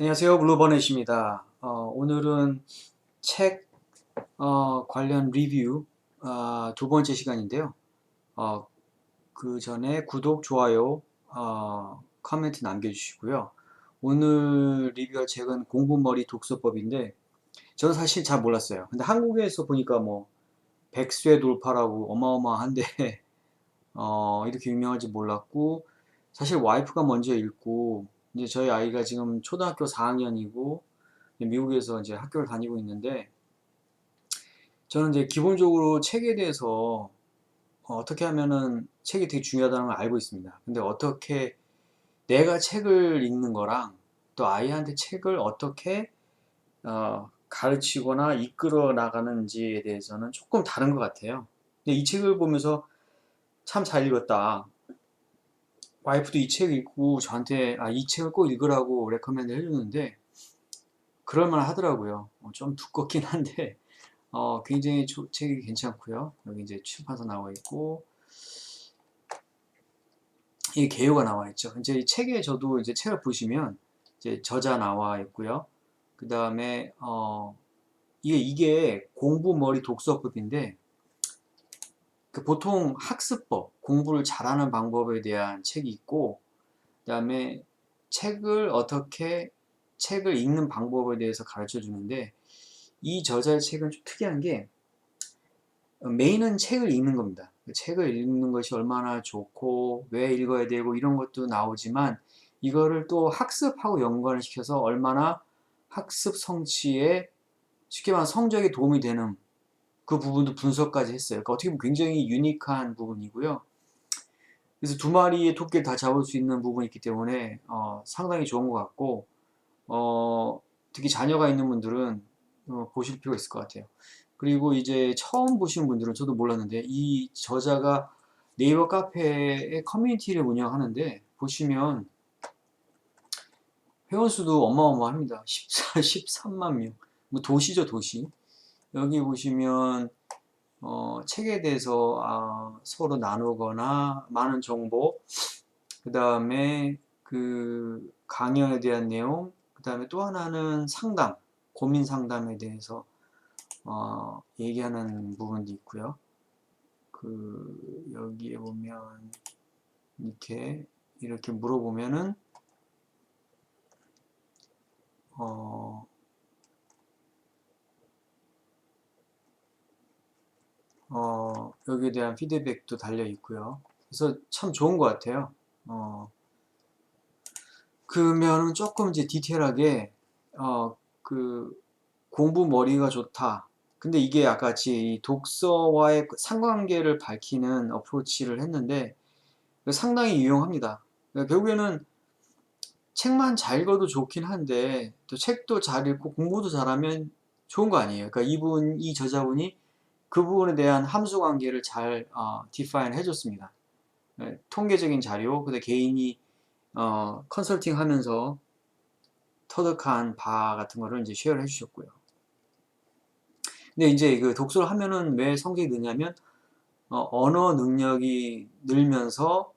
안녕하세요. 블루버넷입니다. 어, 오늘은 책 어, 관련 리뷰 어, 두 번째 시간인데요. 어, 그 전에 구독, 좋아요, 어, 코멘트 남겨주시고요. 오늘 리뷰할 책은 공부머리 독서법인데 저는 사실 잘 몰랐어요. 근데 한국에서 보니까 뭐 백쇄 돌파라고 어마어마한데 어, 이렇게 유명한지 몰랐고 사실 와이프가 먼저 읽고 이제 저희 아이가 지금 초등학교 4학년이고 미국에서 이제 학교를 다니고 있는데 저는 이제 기본적으로 책에 대해서 어, 어떻게 하면은 책이 되게 중요하다는 걸 알고 있습니다. 근데 어떻게 내가 책을 읽는 거랑 또 아이한테 책을 어떻게 어, 가르치거나 이끌어 나가는지에 대해서는 조금 다른 것 같아요. 근데 이 책을 보면서 참 잘 읽었다. 와이프도 이 책 읽고 저한테 아, 이 책을 꼭 읽으라고 레커멘드 해주는데 그럴만 하더라고요. 어, 좀 두껍긴 한데 어, 굉장히 조- 책이 괜찮고요. 여기 이제 출판사 나와 있고 이 개요가 나와 있죠. 이제 이 책에 저도 이제 책을 보시면 이제 저자 나와 있고요. 그 다음에 어, 이게 이게 공부 머리 독서법인데 그 보통 학습법, 공부를 잘하는 방법에 대한 책이 있고, 그 다음에 책을 어떻게, 책을 읽는 방법에 대해서 가르쳐 주는데, 이 저자의 책은 좀 특이한 게, 어, 메인은 책을 읽는 겁니다. 그 책을 읽는 것이 얼마나 좋고, 왜 읽어야 되고, 이런 것도 나오지만, 이거를 또 학습하고 연관을 시켜서 얼마나 학습 성취에 쉽게 말하면 성적에 도움이 되는 그 부분도 분석까지 했어요. 그러니까 어떻게 보면 굉장히 유니크한 부분이고요. 그래서 두 마리의 토끼를 다 잡을 수 있는 부분이 있기 때문에 어, 상당히 좋은 것 같고 어, 특히 자녀가 있는 분들은 어, 보실 필요가 있을 것 같아요. 그리고 이제 처음 보시는 분들은 저도 몰랐는데 이 저자가 네이버 카페에 커뮤니티를 운영하는데 보시면 회원 수도 어마어마합니다. 14, 13만 명. 뭐 도시죠, 도시. 여기 보시면 어, 책에 대해서 아, 서로 나누거나 많은 정보, 그 다음에 그 강연에 대한 내용, 그 다음에 또 하나는 상담, 고민 상담에 대해서 어, 얘기하는 부분도 있고요. 그 여기에 보면 이렇게 이렇게 물어보면은 어, 어, 여기에 대한 피드백도 달려 있고요. 그래서 참 좋은 것 같아요. 어, 그러면은 조금 이제 디테일하게, 어, 그, 공부 머리가 좋다. 근데 이게 아까 같이 이 독서와의 그 상관관계를 밝히는 어프로치를 했는데, 상당히 유용합니다. 그러니까 결국에는 책만 잘 읽어도 좋긴 한데, 또 책도 잘 읽고 공부도 잘하면 좋은 거 아니에요. 그러니까 이분, 이 저자분이 그 부분에 대한 함수 관계를 잘 어, 디파인 해줬습니다. 네, 통계적인 자료, 근데 개인이 어, 컨설팅 하면서 터득한 바 같은 거를 이제 쉐어를 해주셨고요. 근데 이제 그 독서를 하면은 왜 성적이 느냐면 어, 언어 능력이 늘면서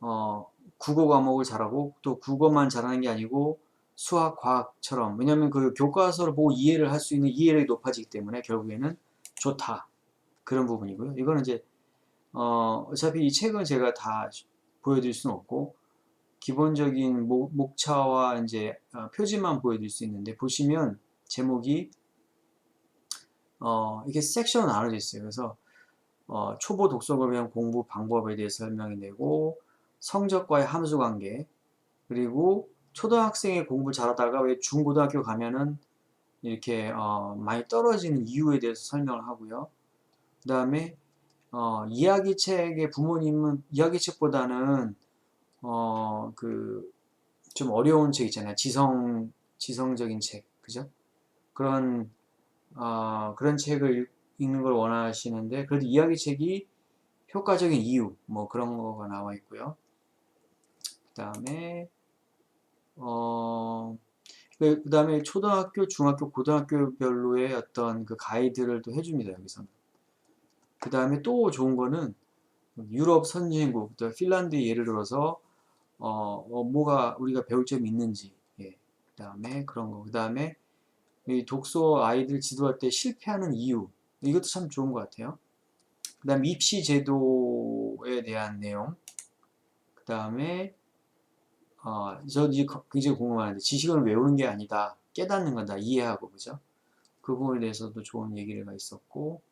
어, 국어 과목을 잘하고 또 국어만 잘하는 게 아니고 수학, 과학처럼 왜냐하면 그 교과서를 보고 이해를 할 수 있는 이해력이 높아지기 때문에 결국에는 좋다. 그런 부분이고요. 이거는 이제 어, 어차피 이 책은 제가 다 보여드릴 수는 없고 기본적인 목, 목차와 이제 어, 표지만 보여드릴 수 있는데 보시면 제목이 어, 이렇게 섹션으로 나눠져 있어요. 그래서 어, 초보 독서를 위한 공부 방법에 대해서 설명이 되고 성적과의 함수 관계 그리고 초등학생의 공부 잘하다가 왜 중고등학교 가면은 이렇게 어, 많이 떨어지는 이유에 대해서 설명을 하고요. 그 다음에 어, 이야기책의 부모님은 이야기책보다는 어, 그 좀 어려운 책 있잖아요. 지성 지성적인 책, 그죠? 그런 어, 그런 책을 읽는 걸 원하시는데 그래도 이야기책이 효과적인 이유 뭐 그런 거가 나와 있고요. 그 다음에 어, 그 다음에 초등학교, 중학교, 고등학교별로의 어떤 그 가이드를 또 해줍니다, 여기서는. 그 다음에 또 좋은 거는 유럽 선진국, 또 핀란드 예를 들어서, 어, 어, 뭐가 우리가 배울 점이 있는지, 예. 그 다음에 그런 거. 그 다음에 이 독서 아이들 지도할 때 실패하는 이유. 이것도 참 좋은 것 같아요. 그 다음 입시 제도에 대한 내용. 그 다음에 어, 저 굉장히 궁금한데 지식을 외우는 게 아니다. 깨닫는 거다. 이해하고 그죠? 그 부분에 대해서도 좋은 얘기가 있었고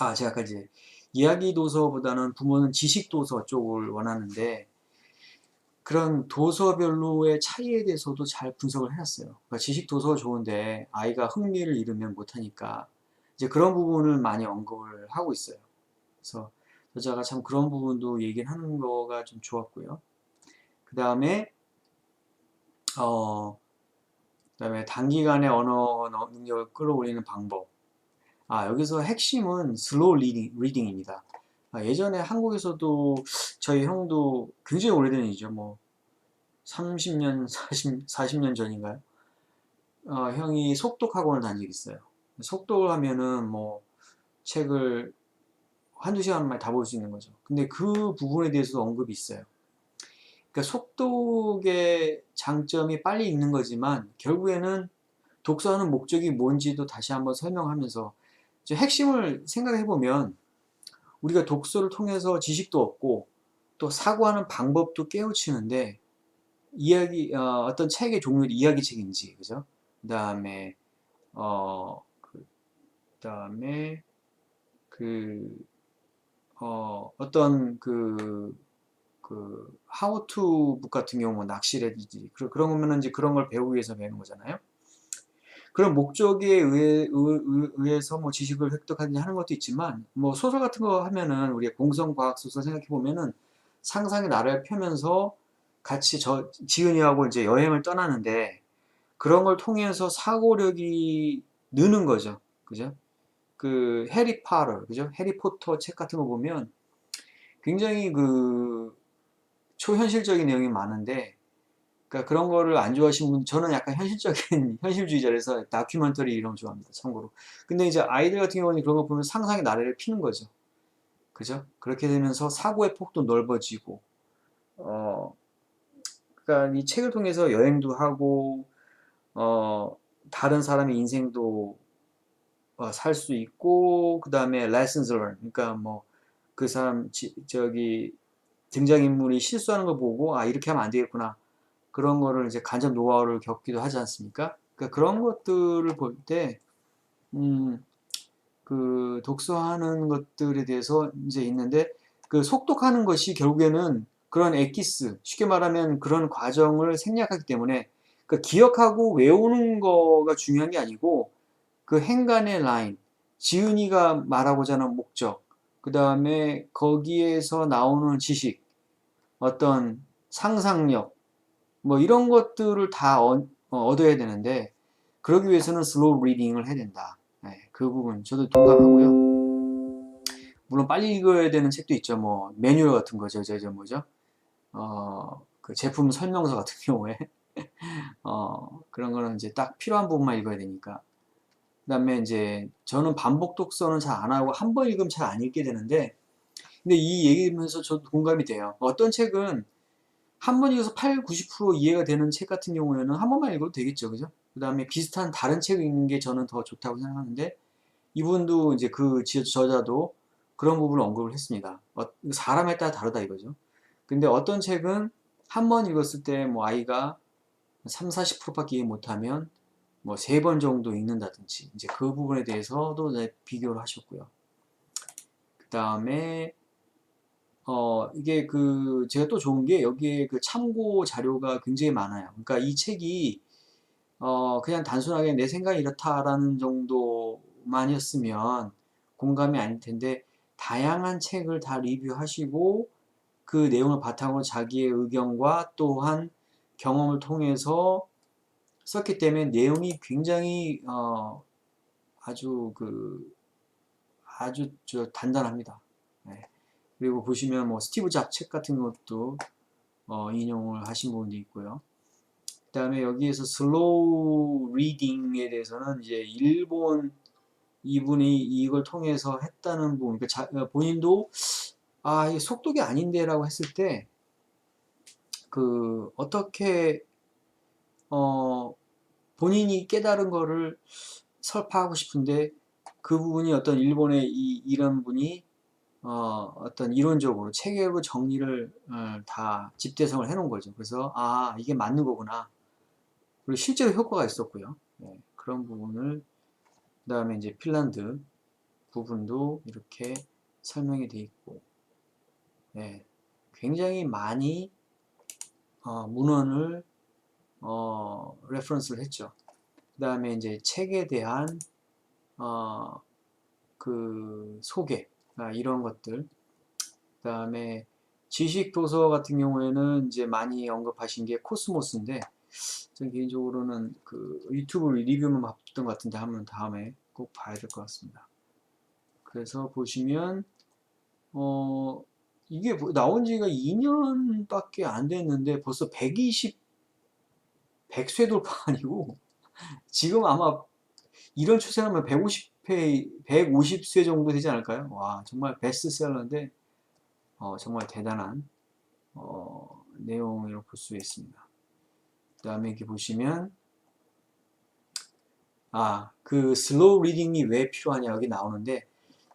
아, 제가 아까 이제 이야기 도서보다는 부모는 지식 도서 쪽을 원하는데 그런 도서별로의 차이에 대해서도 잘 분석을 해놨어요. 그러니까 지식 도서가 좋은데 아이가 흥미를 잃으면 못하니까 이제 그런 부분을 많이 언급을 하고 있어요. 그래서 저자가 참 그런 부분도 얘기를 하는 거가 좀 좋았고요. 그 다음에 어, 그다음에 단기간에 언어 능력을 끌어올리는 방법. 아, 여기서 핵심은 슬로우 리딩, 리딩입니다. 아, 예전에 한국에서도 저희 형도 굉장히 오래된 일이죠. 뭐 30년, 40, 40년 전인가요? 어, 형이 속독 학원을 다닌 적이 있어요. 속독을 하면은 뭐 책을 한두 시간 만에 다 볼 수 있는 거죠. 근데 그 부분에 대해서도 언급이 있어요. 그러니까 속독의 장점이 빨리 읽는 거지만 결국에는 독서하는 목적이 뭔지도 다시 한번 설명하면서 핵심을 생각해 보면 우리가 독서를 통해서 지식도 얻고 또 사고하는 방법도 깨우치는데 이야기 어, 떤 책의 종류도 이야기 책인지 그죠? 그다음에 어 그다음에 그 어, 어떤 그, 그, how to 북 같은 경우, 뭐 낚시라든지, 그런, 거면은 이제 그런 걸 배우기 위해서 배우는 거잖아요. 그런 목적에 의해, 의, 의해서 뭐 지식을 획득하든지 하는 것도 있지만, 뭐 소설 같은 거 하면은, 우리가 공성과학 소설 생각해 보면은 상상의 나라를 펴면서 같이 저, 지은이하고 이제 여행을 떠나는데, 그런 걸 통해서 사고력이 느는 거죠. 그죠? 그 해리 파터, 그죠? 해리포터 책 같은 거 보면 굉장히 그 초현실적인 내용이 많은데, 그러니까 그런 거를 안 좋아하시는 분, 저는 약간 현실적인 현실주의자라서 다큐멘터리 이런 거 좋아합니다. 참고로. 근데 이제 아이들 같은 경우는 그런 거 보면 상상의 나래를 피는 거죠. 그죠? 그렇게 되면서 사고의 폭도 넓어지고, 어, 그러니까 이 책을 통해서 여행도 하고, 어, 다른 사람의 인생도 어, 살수 있고 그 다음에 lessons learned 그러니까 뭐 그 사람 지, 저기 등장인물이 실수하는 거 보고 아 이렇게 하면 안 되겠구나 그런 거를 이제 간접 노하우를 겪기도 하지 않습니까? 그러니까 그런 것들을 볼 때 음, 그 독서하는 것들에 대해서 이제 있는데 그 속독하는 것이 결국에는 그런 엑기스 쉽게 말하면 그런 과정을 생략하기 때문에 그 기억하고 외우는 거가 중요한 게 아니고 그 행간의 라인, 지은이가 말하고자 하는 목적, 그 다음에 거기에서 나오는 지식, 어떤 상상력, 뭐 이런 것들을 다 어, 얻어야 되는데, 그러기 위해서는 슬로우 리딩을 해야 된다. 네, 그 부분 저도 동감하고요. 물론 빨리 읽어야 되는 책도 있죠. 뭐 매뉴얼 같은 거죠. 저, 저 뭐죠? 어, 그 제품 설명서 같은 경우에 어, 그런 거는 이제 딱 필요한 부분만 읽어야 되니까. 그다음에 이제 저는 반복 독서는 잘 안 하고 한 번 읽으면 잘 안 읽게 되는데 근데 이 얘기하면서 저도 공감이 돼요. 어떤 책은 한 번 읽어서 8, 90% 이해가 되는 책 같은 경우에는 한 번만 읽어도 되겠죠. 그죠? 그 다음에 비슷한 다른 책 읽는 게 저는 더 좋다고 생각하는데 이분도 이제 그 저자도 그런 부분을 언급을 했습니다. 어, 사람에 따라 다르다 이거죠. 근데 어떤 책은 한 번 읽었을 때 뭐 아이가 3, 40%밖에 이해 못하면 뭐 세 번 정도 읽는다든지 이제 그 부분에 대해서도 비교를 하셨고요. 그 다음에 어 이게 그 제가 또 좋은 게 여기에 그 참고 자료가 굉장히 많아요. 그러니까 이 책이 어 그냥 단순하게 내 생각이 이렇다라는 정도만이었으면 공감이 아닐 텐데 다양한 책을 다 리뷰하시고 그 내용을 바탕으로 자기의 의견과 또한 경험을 통해서 썼기 때문에 내용이 굉장히 어, 아주 그 아주 저 단단합니다. 네. 그리고 보시면 뭐 스티브 잡책 같은 것도 어, 인용을 하신 부분도 있고요. 그 다음에 여기에서 슬로우 리딩에 대해서는 이제 일본 이분이 이걸 통해서 했다는 부분, 그러니까 자, 본인도 아, 이게 속독이 아닌데라고 했을 때 그 어떻게 어, 본인이 깨달은 거를 설파하고 싶은데 그 부분이 어떤 일본의 이, 이런 분이 어, 어떤 이론적으로 체계로 정리를 어, 다 집대성을 해놓은 거죠. 그래서 아 이게 맞는 거구나. 그리고 실제로 효과가 있었고요. 네, 그런 부분을 그 다음에 이제 핀란드 부분도 이렇게 설명이 돼 있고 네, 굉장히 많이 어, 문헌을 어, 레퍼런스를 했죠. 그 다음에 이제 책에 대한 어, 그 소개 아, 이런 것들 그 다음에 지식 도서 같은 경우에는 이제 많이 언급하신 게 코스모스인데 저 개인적으로는 그 유튜브 리뷰만 봤던 것 같은데 한번 다음에 꼭 봐야 될 것 같습니다. 그래서 보시면 어 이게 뭐 나온 지가 2년밖에 안 됐는데 벌써 120 100쇄 돌파 아니고 지금 아마 이런 추세라면 150 회 150쇄 정도 되지 않을까요? 와 정말 베스트셀러인데 어, 정말 대단한 어, 내용이라고 볼수 있습니다. 그 다음에 이렇게 보시면 아, 그 슬로우 리딩이 왜 필요하냐 여기 나오는데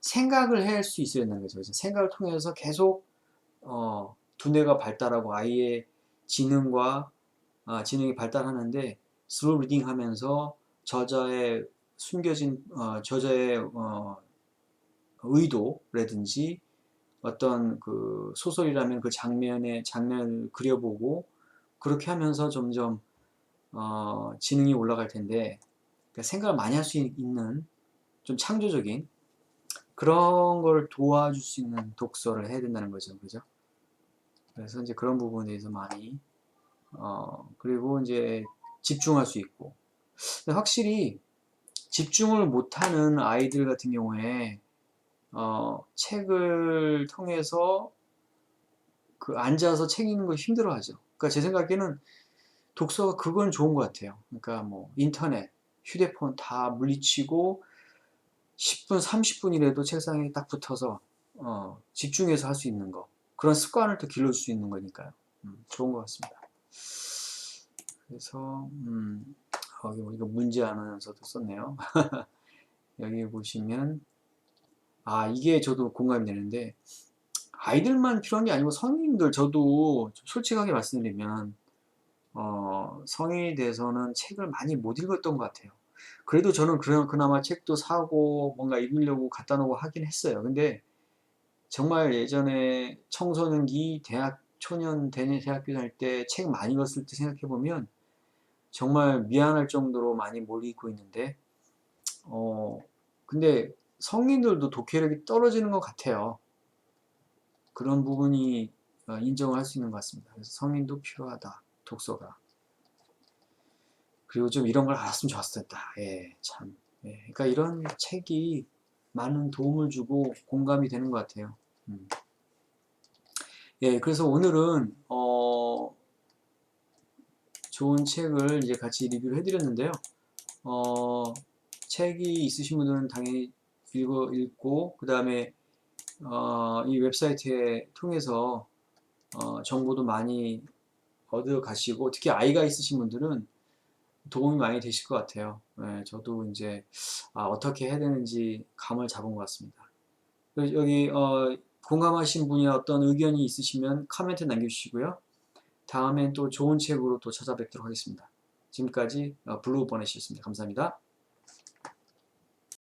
생각을 할 수 있어야 되는 거죠. 그래서 생각을 통해서 계속 어, 두뇌가 발달하고 아이의 지능과 아, 지능이 발달하는데 슬로우 리딩 하면서 저자의 숨겨진 어, 저자의 어, 의도라든지 어떤 그 소설이라면 그 장면의 장면을 그려보고 그렇게 하면서 점점 어, 지능이 올라갈 텐데 그러니까 생각을 많이 할 수 있는 좀 창조적인 그런 걸 도와줄 수 있는 독서를 해야 된다는 거죠, 그죠? 그래서 이제 그런 부분에 대해서 많이 어, 그리고 이제 집중할 수 있고 확실히 집중을 못하는 아이들 같은 경우에 어, 책을 통해서 그 앉아서 책 읽는 거 힘들어하죠. 그러니까 제 생각에는 독서가 그건 좋은 것 같아요. 그러니까 뭐 인터넷, 휴대폰 다 물리치고 10분, 30분이라도 책상에 딱 붙어서 어, 집중해서 할 수 있는 거 그런 습관을 또 길러줄 수 있는 거니까요. 음, 좋은 것 같습니다. 그래서 음, 여기 우리가 문제 안하면서도 썼네요. 여기 보시면 아 이게 저도 공감이 되는데 아이들만 필요한 게 아니고 성인들 저도 솔직하게 말씀드리면 어, 성인이 돼서는 책을 많이 못 읽었던 것 같아요. 그래도 저는 그, 그나마 책도 사고 뭔가 읽으려고 갖다 놓고 하긴 했어요. 근데 정말 예전에 청소년기, 대학, 초년, 대학교 다닐 때 책 많이 읽었을 때 생각해 보면 정말 미안할 정도로 많이 못 읽고 있는데 어 근데 성인들도 독해력이 떨어지는 것 같아요. 그런 부분이 어, 인정을 할 수 있는 것 같습니다. 그래서 성인도 필요하다. 독서가. 그리고 좀 이런 걸 알았으면 좋았었다. 예, 참. 예, 그러니까 이런 책이 많은 도움을 주고 공감이 되는 것 같아요. 음. 예, 그래서 오늘은 어, 좋은 책을 이제 같이 리뷰를 해드렸는데요. 어, 책이 있으신 분들은 당연히 읽어, 읽고 그 다음에 어, 이 웹사이트에 통해서 어, 정보도 많이 얻어 가시고 특히 아이가 있으신 분들은 도움이 많이 되실 것 같아요. 네, 저도 이제 아, 어떻게 해야 되는지 감을 잡은 것 같습니다. 여기 어, 공감하신 분이 어떤 의견이 있으시면 코멘트 남겨주시고요. 다음엔 또 좋은 책으로 또 찾아뵙도록 하겠습니다. 지금까지 어, 블루버넷이었습니다. 감사합니다.